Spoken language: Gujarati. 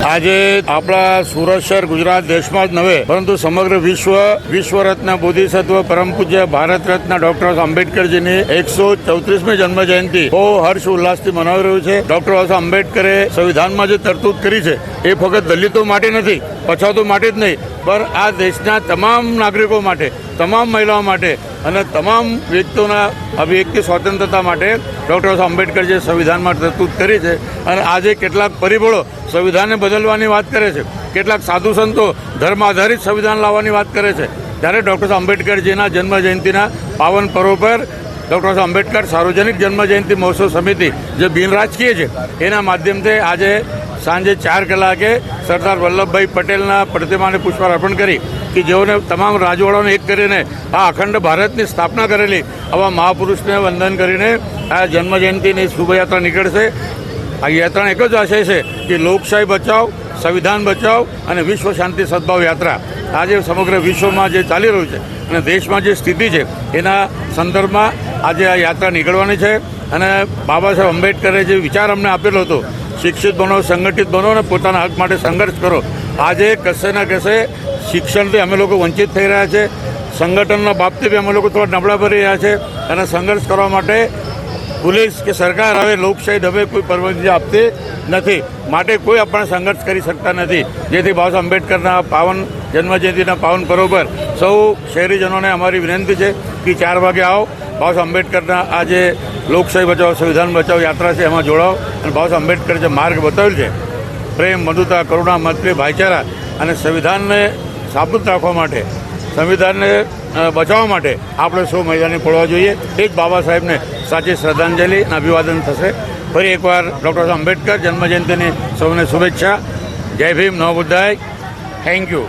આજે આપણા સુરત શહેર ગુજરાત દેશમાં જ નવે, પરંતુ સમગ્ર વિશ્વ વિશ્વ રત્ન બોધિસત્વ, પરમ પૂજ્ય ભારત રત્ન ડોક્ટર આંબેડકરજીની એકસો ચૌત્રીસમી જન્મ જયંતિ બહુ હર્ષ ઉલ્લાસથી મનાવી રહ્યું છે. ડોક્ટર આંબેડકરે સંવિધાનમાં જે તરતૂત કરી છે, એ ફક્ત દલિતો માટે નથી, પછાતો માટે જ નહીં, પણ આ દેશના તમામ નાગરિકો માટે, તમામ મહિલાઓ માટે અને તમામ વ્યક્તિઓના અભિવ્યક્તિ સ્વતંત્રતા માટે ડૉક્ટર આંબેડકર જે સંવિધાનમાં તરતૂત કરી છે અને આજે કેટલાક પરિબળો સંવિધાનને બદલવાની વાત કરે છે, કેટલાક સાધુ સંતો ધર્મ આધારિત સંવિધાન લાવવાની વાત કરે છે. ત્યારે ડૉક્ટર આંબેડકરજીના જન્મ જયંતિના પાવન પર્વ પર ડૉક્ટર આંબેડકર સાર્વજનિક જન્મ જયંતિ મહોત્સવ સમિતિ જે બિનરાજકીય છે, એના માધ્યમથી આજે સાંજે ચાર કલાકે સરદાર વલ્લભભાઈ પટેલના પ્રતિમાને પુષ્પાર્પણ કરી કે જેઓને તમામ રાજવાડાઓને એક કરીને આ અખંડ ભારતની સ્થાપના કરેલી આવા મહાપુરુષને વંદન કરીને આ જન્મજયંતિની શુભયાત્રા નીકળશે. આ યાત્રાનો એક જ આશય છે કે લોકશાહી બચાવ, સંવિધાન બચાવ અને વિશ્વ શાંતિ સદભાવ યાત્રા આજે સમગ્ર વિશ્વમાં જે ચાલી રહ્યું છે અને દેશમાં જે સ્થિતિ છે એના સંદર્ભમાં આજે આ યાત્રા નીકળવાની છે. અને બાબા સાહેબ આંબેડકરે જે વિચાર અમને આપેલો હતો શિક્ષિત બનો, સંગઠિત બનો અને પોતાના હક માટે સંઘર્ષ કરો. આજે કશે ના કશે શિક્ષણથી અમે લોકો વંચિત થઈ રહ્યા છે. સંગઠનના બાબતે બી અમે લોકો થોડા નબળા પડી રહ્યા છે. અને સંઘર્ષ કરવા માટે પોલીસ કે સરકાર હવે લોકશાહી ઢબે કોઈ પરવાનગી આપતી નથી. માટે કોઈ આપણે સંઘર્ષ કરી શકતા નથી. જેથી બાબા આંબેડકરના પાવન, જન્મજયંતિના પાવન પર્વ પર સૌ શહેરીજનોને અમારી વિનંતી છે કે ચાર વાગે આવો. બાબા આંબેડકરના આ જે લોકશાહી બચાવ, સંવિધાન બચાવ યાત્રા છે, એમાં જોડાઓ. અને બાબા આંબેડકર જે માર્ગ બતાવેલ છે, પ્રેમ મધુતા કરુણા, મૈત્રી, ભાઈચારા અને સંવિધાનને સાબુત રાખવા માટે, સંવિધાનને બચાવવા માટે આપણે સૌ મેદાને પડવા જોઈએ. એ જ બાબા સાહેબને સાચી શ્રદ્ધાંજલિ અભિવાદન થશે. ફરી એકવાર ડૉક્ટર આંબેડકર જન્મજયંતિની સૌને શુભેચ્છા. જય ભીમ નવ બુદ્ધાય થેન્ક યુ